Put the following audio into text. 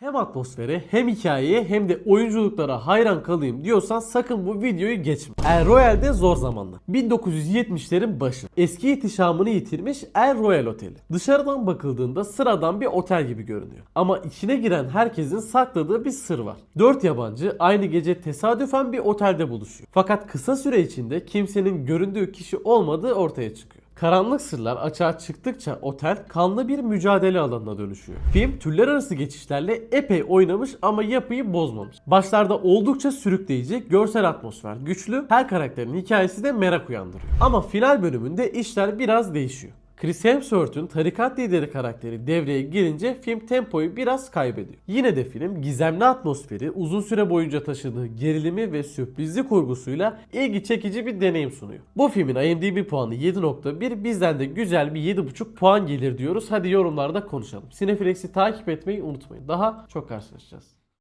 Hem atmosfere hem hikayeye hem de oyunculuklara hayran kalayım diyorsan sakın bu videoyu geçme. El Royale'de zor zamanlar. 1970'lerin başı. Eski ihtişamını yitirmiş El Royale Oteli. Dışarıdan bakıldığında sıradan bir otel gibi görünüyor. Ama içine giren herkesin sakladığı bir sır var. 4 yabancı aynı gece tesadüfen bir otelde buluşuyor. Fakat kısa süre içinde kimsenin göründüğü kişi olmadığı ortaya çıkıyor. Karanlık sırlar açığa çıktıkça otel kanlı bir mücadele alanına dönüşüyor. Film türler arası geçişlerle epey oynamış ama yapıyı bozmamış. Başlarda oldukça sürükleyici, görsel atmosfer güçlü, her karakterin hikayesi de merak uyandırıyor. Ama final bölümünde işler biraz değişiyor. Chris Hemsworth'un tarikat lideri karakteri devreye girince film tempoyu biraz kaybediyor. Yine de film gizemli atmosferi, uzun süre boyunca taşıdığı gerilimi ve sürprizli kurgusuyla ilgi çekici bir deneyim sunuyor. Bu filmin IMDb puanı 7.1, bizden de güzel bir 7.5 puan gelir diyoruz. Hadi yorumlarda konuşalım. Cineflex'i takip etmeyi unutmayın. Daha çok karşılaşacağız.